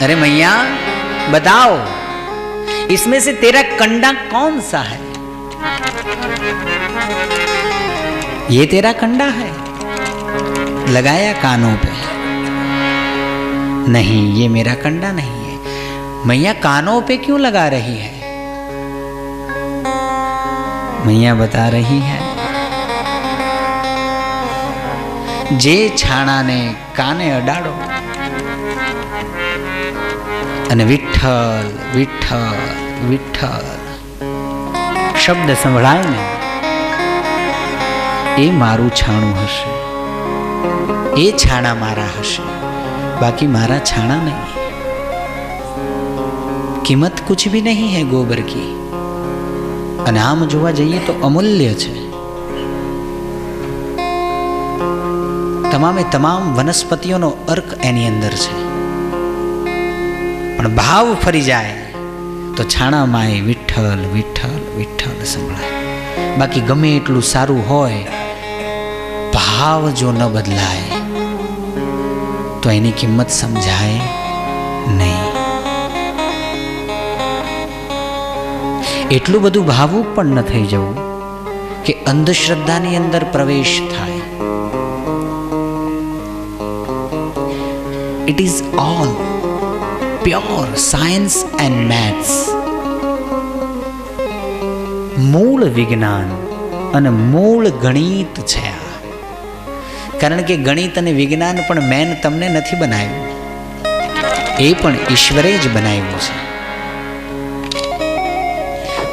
अरे मैया, बताओ, इसमें से तेरा कंडा कौन सा है? ये तेरा कंडा है, लगाया कानों पे। नहीं, ये मेरा कंडा नहीं है। मैया, कानों पे क्यों लगा रही है? मैया बता रही है, जे छाणा ने काने अडाड़ो। અને વિઠ્ઠલ વિઠ્ઠલ વિઠ્ઠલ. શબ્દ સંભળાય ને, એ મારું છાણું હશે. એ છાણા મારા હશે. બાકી મારા છાણા નહીં. કિંમત કુછ ભી નહીં હે ગોબર કી. અને આમ જોવા જઈએ તો અમૂલ્ય છે. તમામે તમામ વનસ્પતિઓનો અર્ક એની અંદર છે. પણ ભાવ ફરી જાય તો છાણામાં વિઠ્ઠલ વિઠ્ઠલ વિઠ્ઠલ સંભળાય. બાકી ગમે એટલું સારું હોય, ભાવ જો ન બદલાય, તો એની કિંમત સમજાય નહીં. એટલું બધું ભાવુક પણ ન થઈ જવું કે અંધશ્રદ્ધાની અંદર પ્રવેશ થાય. It is all pure science and maths મૂળ વિજ્ઞાન અને મૂળ ગણિત છે આ. કારણ કે ગણિત અને વિજ્ઞાન પણ મેન તમને નથી બનાવ્યું. એ પણ ઈશ્વરે જ બનાવ્યું છે.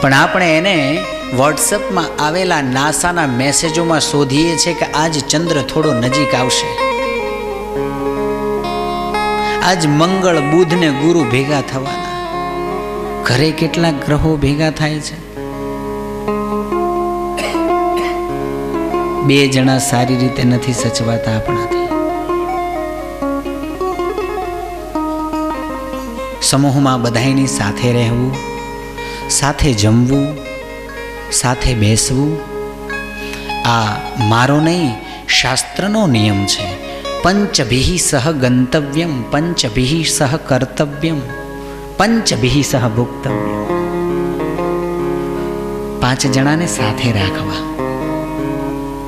પણ આપણે એને વોટ્સઅપમાં આવેલા નાસાના મેસેજોમાં શોધીએ છીએ કે આજ ચંદ્ર થોડો નજીક આવશે. આજ મંગળ બુધ ને ગુરુ ભેગા થવાના. ઘરે કેટલા ગ્રહો ભેગા થાય છે. બે જણા સારી રીતે નથી સચવાતા આપણાથી. સમૂહમાં બધાયની સાથે રહેવું, સાથે જમવું, સાથે બેસવું, આ મારો નહીં, શાસ્ત્રનો નિયમ છે. પંચભિઃ સહ ગંતવ્યમ, પંચભિઃ સહ કર્તવ્યમ, પંચભિઃ સહ ભોક્તવ્યમ. પાંચ જણાને સાથે રાખવા.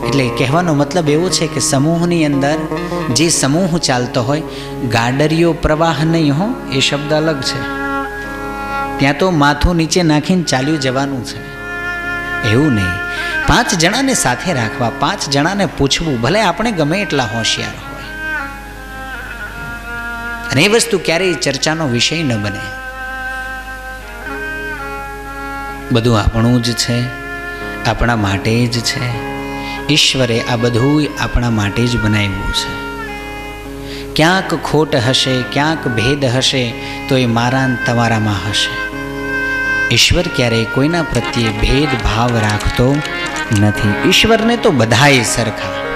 એટલે કહેવાનો મતલબ એવો છે કે સમૂહની અંદર જે સમૂહ ચાલતો હોય, ગાડરીઓ પ્રવાહ નહીં હો, એ શબ્દ અલગ છે. ત્યાં તો માથું નીચે નાખીને ચાલ્યું જવાનું છે. એવું નહીં. પાંચ જણાને સાથે રાખવા, પાંચ જણાને પૂછવું, ભલે આપણે ગમે એટલા હોશિયાર અને એ વસ્તુ ક્યારેય ચર્ચાનો વિષય ન બને. બધું આપણું જ છે, આપણા માટે જ છે. ઈશ્વરે આ બધું આપણા માટે જ બનાવ્યું છે. ક્યાંક ખોટ હશે, ક્યાંક ભેદ હશે, તો એ મારા તમારામાં હશે. ઈશ્વર ક્યારેય કોઈના પ્રત્યે ભેદભાવ રાખતો નથી. ઈશ્વરને તો બધાએ સરખા.